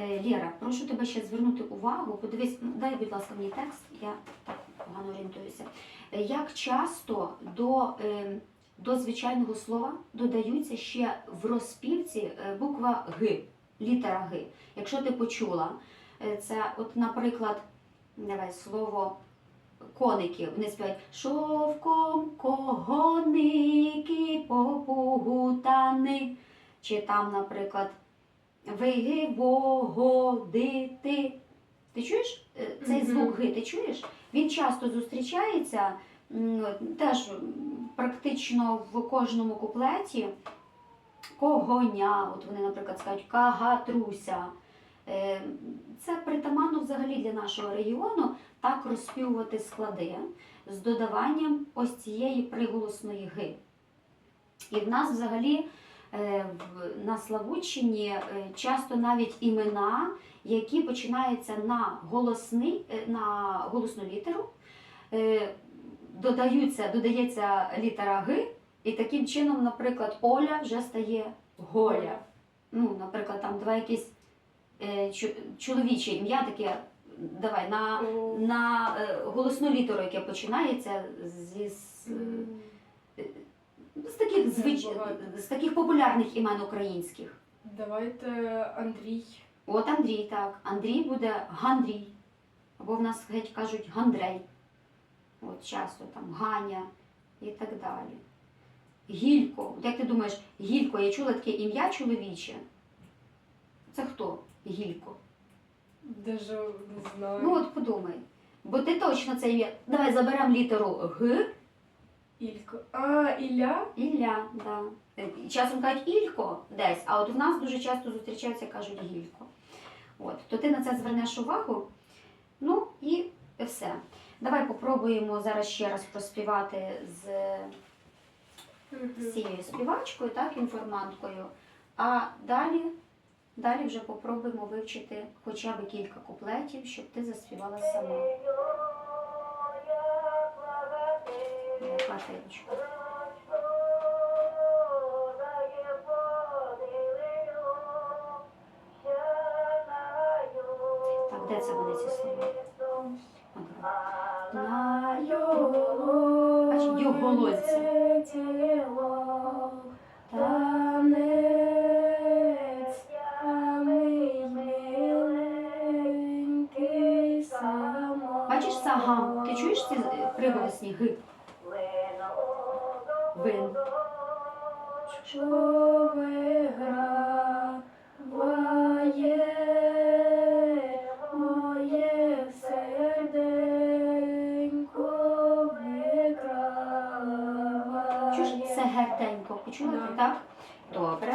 Е, Лєра, прошу тебе ще звернути увагу. Подивись, ну, дай, будь ласка, мені текст, я так погано орієнтуюся. Е, Як часто до, е, до звичайного слова додаються ще в розпівці буква Г, літера Г. Якщо ти почула, це, от, наприклад, давай слово коники. Вони співають шовком коники попугутани. Чи там, наприклад, вигивогодити. Ти чуєш е, цей звук ги? Ти чуєш? Він часто зустрічається теж практично в кожному куплеті. Когоня, от вони, наприклад, скажуть кагатруся. Е, Це притаманно взагалі для нашого регіону так розспівувати склади з додаванням ось цієї приголосної ги. І в нас взагалі на Славутчині е, часто навіть імена, які починаються на, голосний, е, на голосну літеру, е, додаються, додається літера Г, і таким чином, наприклад, Оля вже стає Голя. Ну, наприклад, там давай якесь е, чоловіче ім'я таке, давай на, на е, голосну літеру, яке починається зі таких звич... З таких популярних імен українських. Давайте Андрій. От Андрій, так. Андрій буде Гандрій. Або в нас геть кажуть Гандрей. От часто там Ганя і так далі. Гілько. От Як ти думаєш, Гілько, я чула таке ім'я чоловіче. Це хто? Гілько. Даже не знаю. Ну от подумай. Бо ти точно це ім'я. Давай заберемо літеру Г. Ілько. А, Ілля? Ілля, да. Е, Часом кажуть Ілько десь, а от у нас дуже часто зустрічаються, кажуть Гілько. От, то ти на це звернеш увагу. Ну і все. Давай попробуємо зараз ще раз проспівати з з цією співачкою, так, інформанткою. А далі, далі вже попробуємо вивчити хоча б кілька куплетів, щоб ти заспівала сама. Яка. Так, де це вони ці слова? На його, Бач, йоголоці. тіло, танець, самий миленький само. Бачиш сагам? Ти чуєш ці приголосні ги? Вин. Що виграє, моє серденько виграває. Чуєш це гертенько? Почули, так? Добре.